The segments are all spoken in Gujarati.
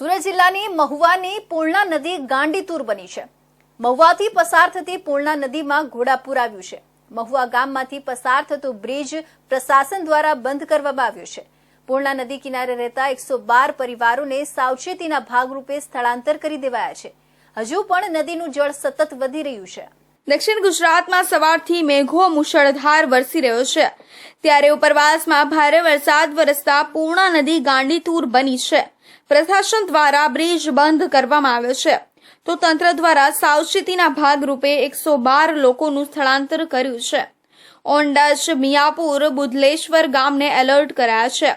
સુરત જિલ્લાની મહુવાની પૂર્ણા નદી ગાંડીતુર બની છે. મહુવાથી પસાર થતી પૂર્ણા નદીમાં ઘોડાપુર આવ્યું છે. મહુવા ગામમાંથી પસાર થતો બ્રિજ પ્રશાસન દ્વારા બંધ કરવામાં આવ્યો છે. પૂર્ણા નદી કિનારે રહેતા એકસો બાર પરિવારોને સાવચેતીના ભાગરૂપે સ્થળાંતર કરી દેવાયા છે. હજુ પણ નદીનું જળ સતત વધી રહ્યું છે. દક્ષિણ ગુજરાતમાં સવારથી મેઘો મુશળધાર વરસી રહ્યો છે. ત્યારે ઉપરવાસમાં ભારે વરસાદ વરસતા પૂર્ણા નદી ગાંડીતુર બની છે. પ્રશાસન દ્વારા બ્રિજ બંધ કરવામાં આવ્યો છે. તો તંત્ર દ્વારા સાવચેતીના ભાગરૂપે એકસો બાર લોકોનું સ્થળાંતર કર્યું છે. ઓંડાજ મિયાપુર બુધલેશ્વર ગામને એલર્ટ કરાયા છે.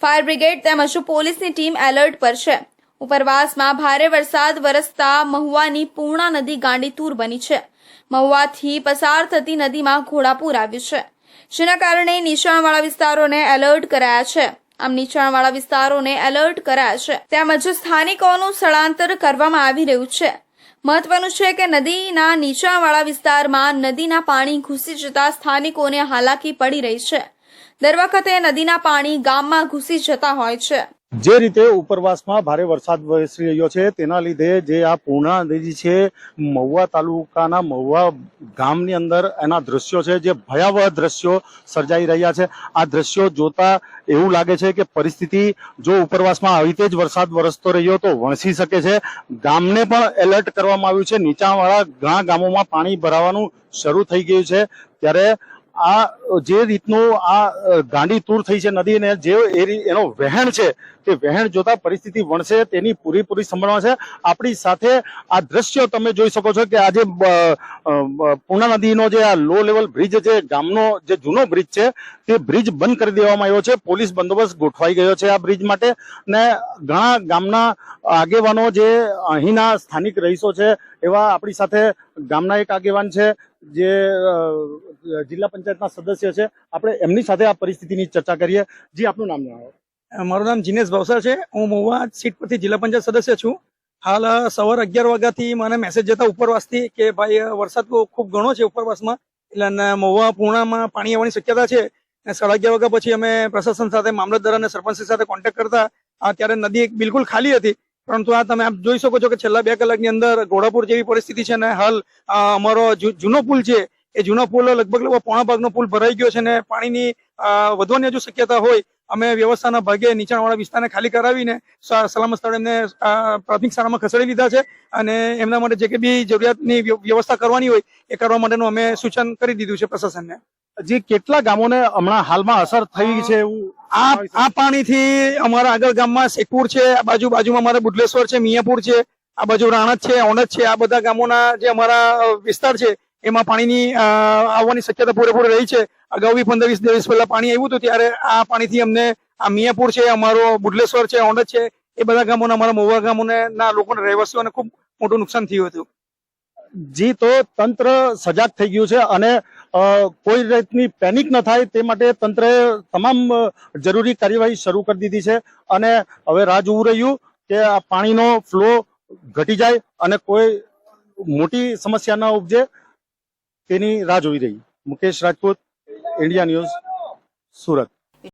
ફાયર બ્રિગેડ તેમજ પોલીસની ટીમ એલર્ટ પર છે. ઉપરવાસમાં ભારે વરસાદ વરસતા મહુવાની પૂર્ણા નદી ગાંડીતુર બની છે. મહુવાથી પસાર થતી નદીમાં ઘોડાપૂર આવ્યું છે. જેના કારણે નીચાણવાળા વિસ્તારોને એલર્ટ કરાયા છે. આમ નીચાણવાળા વિસ્તારોને એલર્ટ કરાયા છે. તેમજ સ્થાનિકોનું સ્થળાંતર કરવામાં આવી રહ્યું છે. મહત્વનું છે કે નદીના નીચાણવાળા વિસ્તારમાં નદીના પાણી ઘૂસી જતા સ્થાનિકોને હાલાકી પડી રહી છે. દર વખતે નદીના પાણી ગામમાં ઘૂસી જતા હોય છે. જે રીતે ઉપરવાસમાં ભારે વરસાદ વરસી રહ્યો છે, તેના લીધે જે આ પૂર્ણા નદી છે, મહુવા તાલુકાના મહુવા ગામની અંદર એના દ્રશ્યો છે, જે ભયાવહ દ્રશ્યો સર્જાઈ રહ્યા છે. આ દ્રશ્યો જોતા એવું લાગે છે કે પરિસ્થિતિ જો ઉપરવાસમાં આવી રીતે જ વરસાદ વરસતો રહ્યો તો વણસી શકે છે. ગામને પણ એલર્ટ કરવામાં આવ્યું છે. નીચાણવાળા ઘણા ગામોમાં પાણી ભરાવાનું શરૂ થઈ ગયું છે. ત્યારે આ, જે રીતનું આ ગાંડી તૂર થઈ છે નદીને જે એ એનો વહેણ છે, તે વહેણ જોતા પરિસ્થિતિ વણશે તેની પૂરેપૂરી સંભાવના છે. આપણી સાથે આ દ્રશ્યો તમે જોઈ શકો છો કે આજે પૂર્ણા નદીનો જે આ લો લેવલ બ્રિજ છે, ગામનો જે જૂનો બ્રિજ છે, તે બ્રિજ બંધ કરી દેવામાં આવ્યો છે. પોલીસ બંદોબસ્ત ગોઠવાઈ ગયો છે આ બ્રિજ માટે ને ઘણા ગામના આગેવાનો જે અહીંના સ્થાનિક રહીશો છે એવા આપણી સાથે ગામના એક આગેવાન છે, જે જિલ્લા પંચાયતના સદસ્ય છે. આપણે એમની સાથે આ પરિસ્થિતિની ચર્ચા કરીએ. જી, આપનું નામ જણાવો. મારું નામ જીનેશ ભવસા છે. હું મહુવા સીટ પરથી જિલ્લા પંચાયત સદસ્ય છું. હાલ સવાર અગિયાર વાગ્યાથી મને મેસેજ જતા ઉપરવાસથી કે, ભાઈ વરસાદ ખૂબ ઘણો છે ઉપરવાસમાં. એટલે મહુવા પૂર્ણામાં પાણી આવવાની શક્યતા છે. અને સાડા અગિયાર વાગ્યા પછી અમે પ્રશાસન સાથે, મામલતદાર અને સરપંચ સાથે કોન્ટેક્ટ કરતા. ત્યારે નદી બિલકુલ ખાલી હતી. પરંતુ આ તમે આપ જોઈ શકો છો કે છેલ્લા બે કલાકની અંદર ઘોડાપુર જેવી પરિસ્થિતિ છે અને હાલ અમારો જૂનો પુલ છે, એ જૂનો પુલ લગભગ લગભગ પોણા ભાગનો પુલ ભરાઈ ગયો છે અને પાણીની વધવાની હજુ શક્યતા હોય, અમે વ્યવસ્થાના ભાગે નીચાણવાળા વિસ્તારને ખાલી કરાવીને સલામત સ્થળે એમને પ્રાથમિક શાળામાં ખસેડી લીધા છે અને એમના માટે જે કે બી જરૂરિયાતની વ્ય- વ્યવસ્થા કરવાની હોય, એ કરવા માટેનું અમે સૂચન કરી દીધું છે પ્રશાસનને. જી કેટલા ગામોને હમણાં હાલમાં અસર થઈ છે એવું આ આ પાણીથી અમારા આગળ ગામમાં શેખપુર છે આ બાજુ બાજુમાં અમારે બુડલેશ્વર છે મિયાપુર છે આ બાજુ રાણત છે ઓનજ છે આ બધા ગામોના જે અમારા વિસ્તાર છે એમાં પાણીની આવવાની શક્યતા પૂરેપૂરી રહી છે. અગાઉ બી પંદર વીસ દિવસ પહેલા પાણી આવ્યું હતું ત્યારે આ પાણીથી અમને આ મિયાપુર છે અમારો બુડલેશ્વર છે ઓનજ છે એ બધા ગામોના અમારા મોવા ગામોને ના લોકોને રહેવાસીઓને ખૂબ મોટું નુકસાન થયું હતું. જી તો તંત્ર સજાગ થઈ ગયું છે અને કોઈ રીતની પેનિક ન થાય તે માટે તંત્રએ તમામ જરૂરી કાર્યવાહી શરૂ કરી દીધી છે. અને હવે રાહ જોવું રહ્યું કે આ પાણીનો ફ્લો ઘટી જાય અને કોઈ મોટી સમસ્યા ન ઉપજે તેની રાહ જોઈ રહી. Mukesh Rajput India news Surat.